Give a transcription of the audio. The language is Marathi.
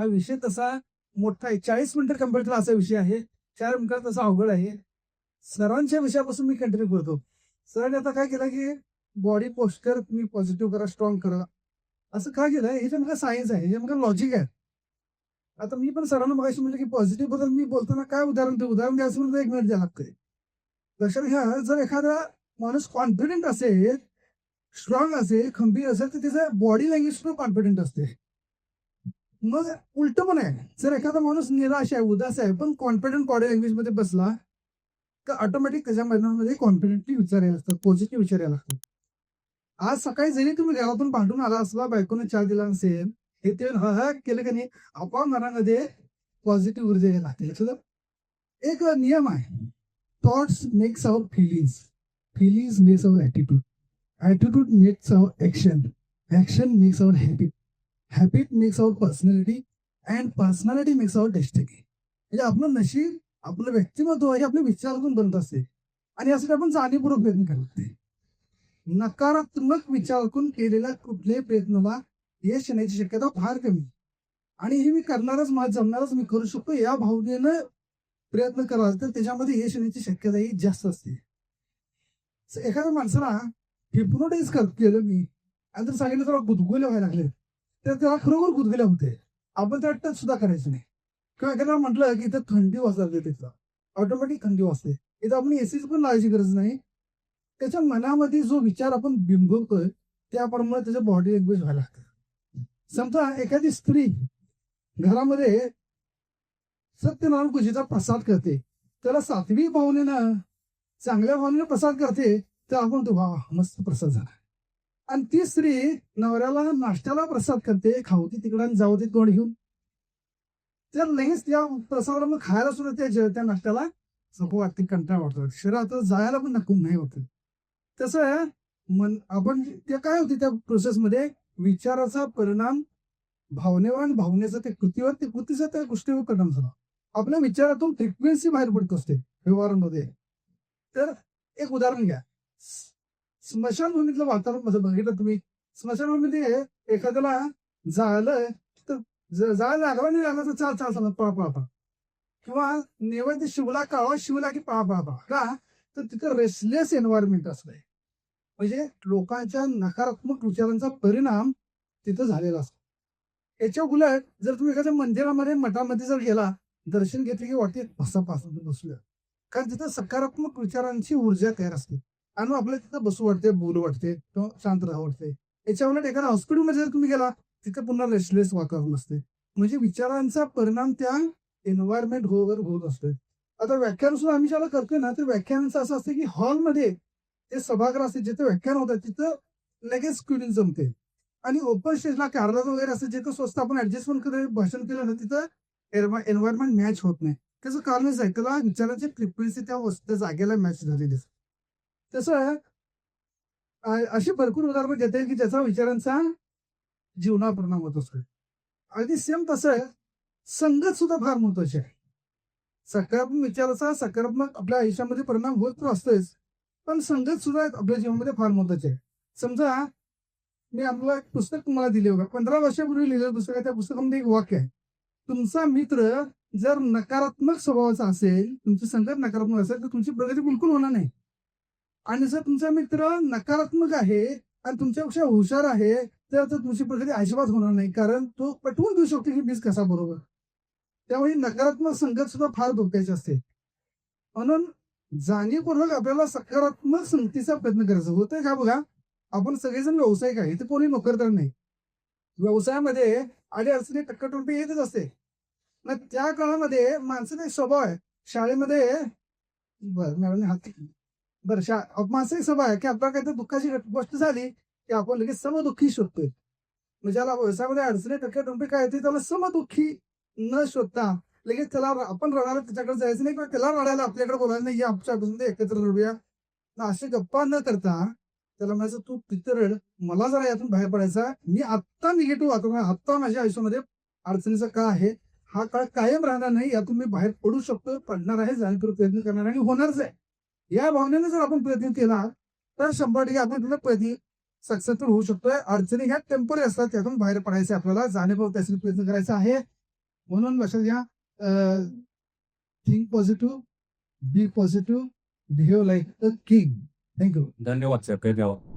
हा विषय तसा मोठा आहे. चाळीस मिनिटं कम्प्युटर असा विषय आहे. चार मिनिटात तसा अवघड आहे. सरांच्या विषयापासून मी कंटिन्यू करतो. सरांनी आता काय केलं की बॉडी पोस्टर तुम्ही पॉझिटिव्ह करा स्ट्रॉंग करा. असं का केलं हे जे सायन्स आहे हे लॉजिक आहे. आता मी पण सरांना मगाशी म्हणजे की पॉझिटिव्हबद्दल मी बोलताना काय उदाहरण देऊ? उदाहरण द्यायचं म्हणजे एक मिनिट द्यायला लागतंय. लक्षात घ्या जर एखादा माणूस कॉन्फिडेंट असेल स्ट्रॉंग असेल खंबीर असेल तर त्याचं बॉडी लँग्वेज पण कॉन्फिडेंट असते. मग उलट पण आहे. जर एखादा माणूस निराश आहे उदास आहे पण कॉन्फिडंट बॉडी लँग्वेजमध्ये बसला तर ऑटोमॅटिक त्याच्या मैदानामध्ये कॉन्फिडंटली विचार यायला लागतात पॉझिटिव्ह विचार यायला लागतात. आज सकाळी जरी तुम्ही गावातून पाठवून आला असला बायकोने चार दिला नसेल हे ते ह केलं का नाही आपोआप मनामध्ये पॉझिटिव्ह ऊर्जा यायला लागते. एक नियम आहे. Thoughts makes our feelings feelings makes our attitude attitude makes our action action makes our habit habit makes out personality and personality makes out destiny म्हणजे आपलं नशीब आपलं व्यक्तिमत्व हे आपल्या विचारातून बनत असते. आणि यासाठी आपण जाणीवपूर्वक प्रयत्न करते नकारात्मक विचारातून केलेल्या कुठल्याही प्रयत्नाला यश येण्याची शक्यता फार कमी. आणि हे मी करणारच मला जमणारच मी करू शकतो या भावनेनं प्रयत्न करावा. तर त्याच्यामध्ये यश येण्याची शक्यता ही जास्त असते. एखाद्या माणसाला हिप्नोटाईज कर केलं मी. आणि जर सांगितलं तर गुदगुले व्हायला लागले तर त्याला खरोखर गुदगुले होते. आपण त्या टच सुद्धा करायचं नाही. किंवा एखाद्याला म्हटलं की इथं थंडी वाजते तिथला ऑटोमॅटिक थंडी वाजते. इथं आपण एसीच पण लावायची गरज नाही. त्याच्या मनामध्ये जो विचार आपण बिंबवतोय त्याप्रमाणे त्याच्या बॉडी लँग्वेज व्हायला लागतं. समजा एखादी स्त्री घरामध्ये सत्यनारायण पूजेचा प्रसाद करते. त्याला सातवी भावनेनं चांगल्या भावनेनं प्रसाद करते तर आपण तो वा मस्त प्रसाद झाला. आणि ती स्त्री नवऱ्याला नाश्त्याला प्रसाद करते खावती तिकडं जाऊ दे तोंड घेऊन. तर लगेच त्या प्रसादाला मग खायला सुद्धा त्या जे- त्या नाश्त्याला सपो वाटते कंटाळ वाटतो. शरीरात जायला पण नको नाही होत. तसं मन आपण ते काय होते त्या प्रोसेसमध्ये विचाराचा परिणाम भावनेवर आणि भावनेचा ते कृतीवर ते कृतीचा त्या गोष्टीवर परिणाम झाला. आपल्या विचारातून फ्रिक्वेन्सी बाहेर पडत असते व्यवहारांमध्ये. तर एक उदाहरण घ्या. स्मशानभूमीतलं वातावरण बघितलं तुम्ही. स्मशानभूमीमध्ये एखाद्याला जाळलं तर जाळ लागला नाही लागला तर चाल चाल चाल पळा पळा पळा. किंवा नैवेद्य शिवला काळा शिवला की पळा पळा पळा. का? तर तिथं रेसलेस एन्व्हायरमेंट असलंय. म्हणजे लोकांच्या नकारात्मक विचारांचा परिणाम तिथं झालेला असतो. याच्या उलट जर तुम्ही एखाद्या मंदिरामध्ये मठामध्ये जर गेला दर्शन घेतले की वाटते बसा पासून बसूया कारण तिथं सकारात्मक विचारांची ऊर्जा तयार असते. आणि आपल्याला तिथं बसू वाटते बोलू वाटते किंवा शांत राहू वाटते. याच्या उलट एखाद्या हॉस्पिटलमध्ये जर तुम्ही गेला तिथं पुन्हा रेस्टलेस वातावरण असते. म्हणजे विचारांचा परिणाम त्या एन्व्हायरमेंट होवर होत असतोय आता व्याख्यान सुद्धा आम्ही ज्याला करतोय ना तर व्याख्यानाचं असं असतं की हॉलमध्ये ते सभागृह असते जिथे व्याख्यान होतात तिथं लगेच स्क्रीन जमते. आणि ओपन स्टेजला कारला वगैरे असं जिथं स्वस्त आपण ऍडजस्टमेंट करत भाषण केलं ना तिथं एन्व्हायरमेंट मॅच होत नाही. त्याचं कारणच आहे त्याला विचारांची फ्रिक्वेन्सी त्या त्या जागेला मॅच झालेली असते. तसं असे अशी भरपूर उदाहरण देता येईल की ज्याचा विचारांचा जीवनावर परिणाम होत असतो. अगदी सेम तसं संगत सुद्धा फार महत्वाची आहे. सकारात्मक विचाराचा सकारात्मक आपल्या आयुष्यामध्ये परिणाम होत तर असतोच. पण संगत सुद्धा आपल्या जीवनामध्ये फार महत्वाची आहे. समजा मी आपलं एक पुस्तक तुम्हाला दिले होते पंधरा वर्षापूर्वी लिहिलेलं पुस्तक आहे. त्या पुस्तकामध्ये एक वाक्य आहे. तुमचा मित्र जर नकारात्मक स्वभावाचा असेल तुमची संगत नकारात्मक असेल तर तुमची प्रगती बिलकुल होणार नाही. आणि जर तुमचा मित्र नकारात्मक आहे आणि तुमच्यापेक्षा हुशार आहे तर तुमची प्रगती अजिबात होणार नाही कारण तो पटवून देऊ शकतो की बीज कसा बरोबर. त्यामुळे नकारात्मक संगत सुद्धा फार धोक्याची असते. म्हणून जाणीवपूर्वक आपल्याला सकारात्मक संगतीचा प्रयत्न करायचा. होतोय का बघा आपण सगळेजण व्यावसायिक आहे ते कोणी नोकरदार नाही. व्यवसायामध्ये आडी अडचणी टक्कटोपी येतच असते. मग त्या काळामध्ये माणसाचा एक स्वभाव आहे. शाळेमध्ये बर मॅडम हात बरं शा माणसाचा स्वभाव आहे की आपल्याला काहीतरी दुःखाची गोष्ट झाली की आपण लगेच समदुःखी शोधतोय. म्हणजे ज्याला व्यवसायामध्ये अडचणी टक्कटोपी काय येते त्याला समदुःखी न शोधता लगेच त्याला आपण रडायला त्याच्याकडे जायचं नाही किंवा त्याला रडायला आपल्याकडे बोलायला नाही या आमच्या बसून एकत्र रडूया. असे गप्पा न करता त्याला म्हणायचं तू पितरड मला जरा यातून बाहेर पडायचा मी आत्ता निगेटिव्ह वातावरण आत्ता माझ्या आयुष्यामध्ये अडचणीचा का आहे. हा काळ कायम राहणार नाही यातून मी बाहेर पडू शकतो पडणार आहे जाणीवपूर्वक प्रयत्न करणार आहे आणि होणारच आहे. या भावनेने जर आपण प्रयत्न केला तर शंभर टक्के आपण तिथं प्रयत्न सक्सेसफुल होऊ शकतोय. अडचणी ह्या टेंपररी असतात त्यातून बाहेर पडायचे आपल्याला जाणीवपूर्वक त्यासाठी प्रयत्न करायचा आहे. म्हणून लक्षात घ्या think positive be positive behave like a king thank you धन्यवाद सर धन्यवाद